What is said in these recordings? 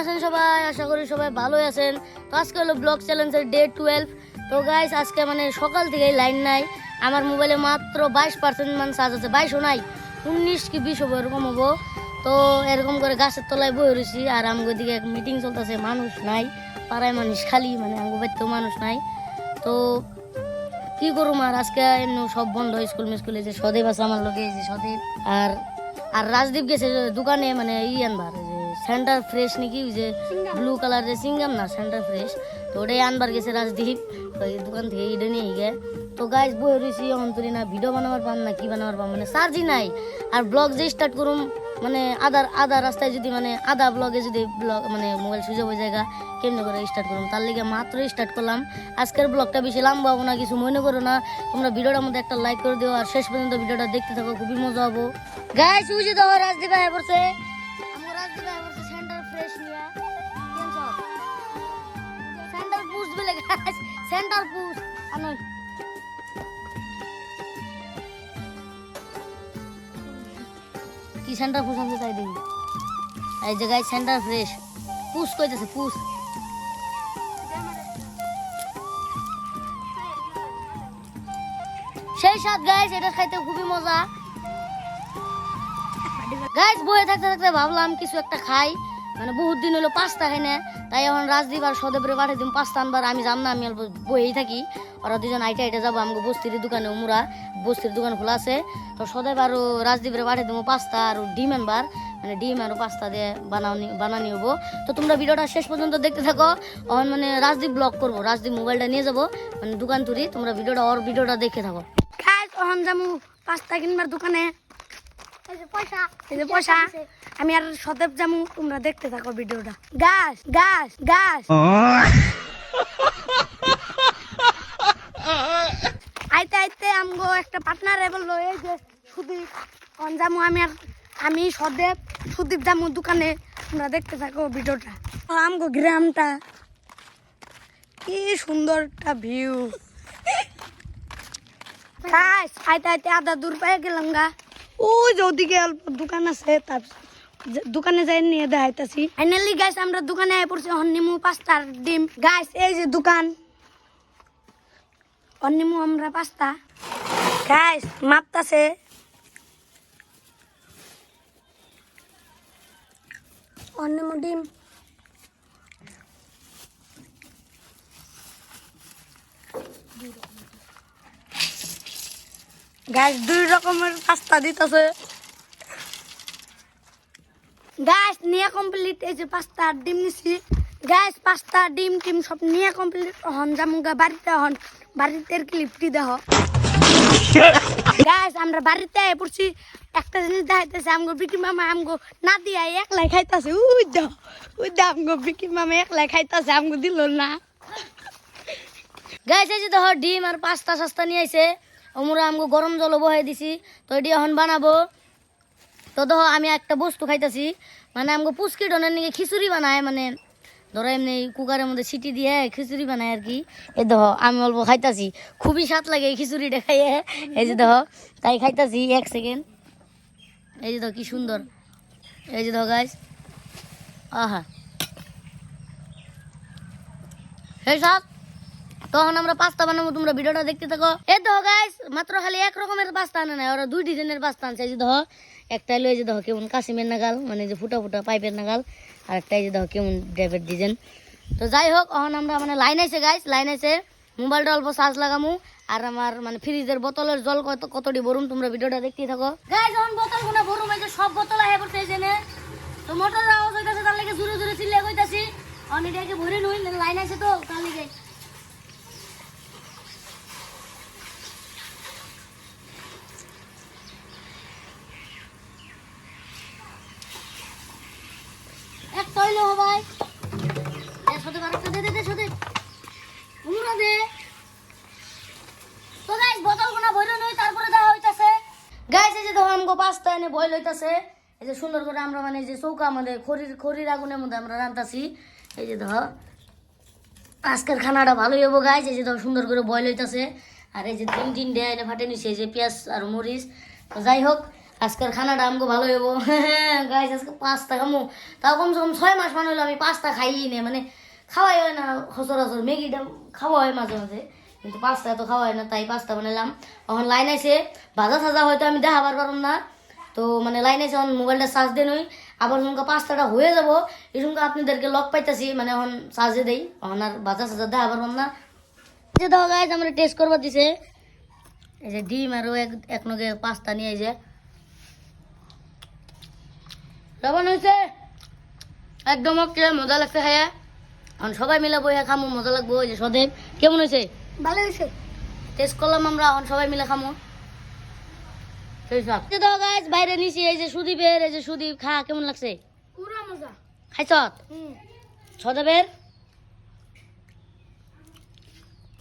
আছেন সবাই? আশা করি সবাই ভালোই আছেন। তো আজকে হলো ব্লগ চ্যালেঞ্জের ডে টুয়েলভ তো গাইস আজকে মানে সকাল থেকেই লাইন নাই। আমার মোবাইলে মাত্র বাইশ পার্সেন্ট মানে চার্জ আছে। বাইশও নাই, উনিশ কি বিশ হব, এরকম হব। তো এরকম করে গাছের তলায় বয়ে রয়েছি আর আমাদের দিকে এক মিটিং চলতেছে, মানুষ নাই। পাড়ায় মানুষ খালি মানে আমাকে বাড়িতেও মানুষ নাই। তো কি করুম আর? আজকে এমনি সব বন্ধ, স্কুল মিস্কুলে যে সদেব আছে আমার লোকে যে সদেব আর আর রাজদীপ গেছে দোকানে মানে ই আনবার সেন্টার ফ্রেশ নাকি? যে ব্লু কালারের সিঙ্গাম না সেন্টার ফ্রেশ তো ওটাই আনবার গেছে রাজদীপ। ওই দোকান থেকে এটা নিয়ে গে তো গাছ বই রয়েছি অন্তরি না ভিডিও বানাবার পাম না, কি বানাবার পাম? মানে চার্জই নাই। আর ব্লগ যে স্টার্ট করুম মানে আদার আধা রাস্তায় যদি মানে আধা ব্লগে যদি ব্লগ মানে মোবাইল সুযোগ হয়ে জায়গা কেমনে করে স্টার্ট করলাম তার লিগে মাত্র স্টার্ট করলাম। আজকের ব্লগটা বেশি লম্বা হব না, কিছু মনে করো না। তোমরা ভিডিওটার মধ্যে একটা লাইক করে দিও, আর শেষ পর্যন্ত ভিডিওটা দেখতে থাকো, খুবই মজা হব। উজি তো রাজদীপ ভাই পড়ছে আমার রাজদীপ পড়ছে সেন্টার পুশ বলে গাইস সেন্টার পুশ আনো কি সেন্টার পুশ আনছে তাই দেখি। এই যে গাইস সেন্টার ফ্রেশ পুশ কইতেছে পুশ সেই সাত গাইস এটা খাইতে খুবই মজা। গাইস বয়ে থাকতে থাকতে ভাবলাম কিছু একটা খাই। মানে বহুত দিন হলো পাস্তা খাই না তাই এখন রাজদীপ আর সদেবরে পাঠিয়ে দিম পাস্তা আনবার, আমি জান না, আমি অল্প বয়েই থাকি। ওরা দুজন আইটা আইটা যাব আমাকে বস্তির দোকানে মুরা বস্তির দোকান খোলা আছে। তো সদেব আর রাজদীপরে পাঠিয়ে দেবো পাস্তা আর ডিম আনবার মানে ডিম আর পাস্তা দিয়ে বানানি বানানি হব। তো তোমরা ভিডিওটা শেষ পর্যন্ত দেখতে থাকো। এখন মানে রাজদীপ ব্লগ করব, রাজদীপ মোবাইলটা নিয়ে যাব মানে দোকান তুরি, তোমরা ভিডিওটা, ওর ভিডিওটা দেখে থাকো। গাইস অহন জামু পাস্তা কিনবার দোকানে। পয়সা। আমি আর সদেব জামু তোমরা দেখতে থাকো ভিডিওটা। গাছ গাছ গাছ। আইতে আইতে আমগো একটা পার্টনার বলল এই যে সুদীপ অন জামু? আমি আর আমি সদেব সুদীপ জামু দোকানে তোমরা দেখতে থাকো ভিডিওটা। আমগো গ্রামটা কি সুন্দর একটা ভিউ গাছ আইতে আইতে আধা দূর পেয়ে গেলাম গা। ওই যে ওদিকে অল্প দোকান আছে তার দোকানে যাই নিয়ে দেখাইতাছি। ফাইনালি গাইস আমরা দোকানে আয় পড়ছি হন্নিমু পাস্তার ডিম। গাইস এই যে দোকান। হন্নিমু আমরা পাস্তা। গাইস মাপতাছে। হন্নিমু ডিম। গাছ দুই রকমের পাস্তা দিতেছে। গাছ নিয়ে কমপ্লিট এই যে পাস্তা ডিম নিছি। গাছ, পাস্তা, ডিম, টিম সব নিয়ে কমপ্লিট হন জামুগা বাড়িতে হন বাড়িতে ক্লিপটি দেহ। গাছ, আমরা বাড়িতে আয় পড়ছি। একটা জিনিস দেখাইতেছে, আমগো বিকি মামা আমগো না দিয়া একলাই খাইতাছে। উই দাও আমগো বিকি মামা একলাই খাইতাছে, আমগো দিল না। গাইস এই যে ডিম আর পাস্তা, সাস্তা নিয়ে আইছে। আমরা আমগো গরম জল বহাই দিছি, তো এটি এখন বানাবো। তো দেখো আমি একটা বস্তু খাইতাছি মানে আমগো পুচকি ডনের নাকি খিচুড়ি বানায় মানে ধরো এমনি কুকারের মধ্যে সিটি দিয়ে খিচুড়ি বানায় আর কি। এই দেখো আমি অল্প খাইতাছি, খুবই স্বাদ লাগে এই খিচুড়িটা খাইয়ে। এই যে দেখো তাই খাইতাছি, এক সেকেন্ড এই যে দেখো কি সুন্দর। এই যে দেখো গাইস আহা। সেই সাথ তখন আমরা পাস্তা বানাবো, তোমরা ভিডিওটা দেখতে থাকো। এই দেখো গাইস মাত্র খালি এক রকমের পাস্তা আনে না ওরা দুই ডিজাইনের পাস্তা আনছে। যে দেখো একটা লয়ে যে দেখো, কেমন কাশিমের নাগাল মানে যে ফুটা ফুটা পাইপের নাগাল, আর একটা যে দেখো, কেমন ড্রাইভের ডিজাইন তো যাই হোক, এখন আমরা মানে লাইন আছে গাইস লাইন আছে মোবাইলটা অল্প চার্জ লাগামু, আর আমার মানে ফ্রিজের বোতলের জল কত, কতটি ভরুম, তোমরা ভিডিওটা দেখতে থাকো। গাইস যখন বোতল গুনা ভরুম, এই যে সব বোতল আহে পড়ছে জেনে তো মোটর আওয়াজ হইতাছে, তার লাগে জোরে জোরে চিল্লে কইতাছি। অন এটাকে ভরে নই, লাইন আছে তো, তার লাগে। এই যে সুন্দর করে আমরা মানে যে চৌকা খড়ির আগুনের মধ্যে আমরা এই যে দেখো আজকের খানাটা ভালোই হব গাইস এই যে দেখো সুন্দর করে আর এই যে তিন তিন ডে এনে ফাটে নিছে, এই যে পেঁয়াজ আর মরিচ। যাই হোক আজকের খানাটা আমাকে ভালো হইব। গাইস আজকে পাঁচটা খামো। তাও কমসে কম ছয় মাস মানে হলো আমি পাঁচটা খাইই না। মানে খাওয়াই হয় না সচরাচর। ম্যাগিটা খাওয়া হয় মাঝে মাঝে, কিন্তু পাঁচটা তো খাওয়া হয় না, তাই পাঁচটা বানালাম। এখন লাইন আছে ভাজা সাজা হয়তো আমি দেখাবার পারলাম না। তো মানে লাইন আছে এখন মোবাইলটা চার্জ দেন হই আবার সঙ্গে পাঁচটাটা হয়ে যাব। সঙ্গে আপনাদেরকে লক পাইতাছি মানে এখন চার্জে দেই। এখন আর বাজা সাজা দেখা পারলাম না। যে দাও গাইজ আমরা টেস্ট করবার দিছে। এই যে ডিম আরও এক এক নগে পাঁচটা নিয়ে এই লবণ হয়েছে একদম ওকে মজা লাগছে খাইয়া। এখন সবাই মিলে বইয়া খামো মজা লাগবো যে সদেব কেমন হয়েছে ভালো হয়েছে টেস্ট করলাম আমরা এখন সবাই মিলে খামো। সেই সব দাও গাইজ বাইরে নিছি এই যে সুদীপের এই যে সুদীপ খা কেমন লাগছে? পুরা মজা। খাইছ? সদেবের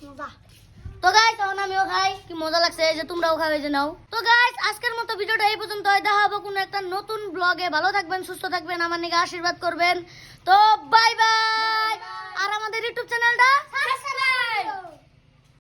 মজা। তো গাইস তখন আমিও খাই। কি মজা লাগছে এই যে তোমরাও খাবে যে নাও। তো গাইস আজকের মতো ভিডিওটা এই পর্যন্ত দেখা হবে কোনো একটা নতুন ব্লগে ভালো থাকবেন সুস্থ থাকবেন আমার নিকে আশীর্বাদ করবেন। তো বাই বাই আর আমাদের ইউটিউব চ্যানেলটা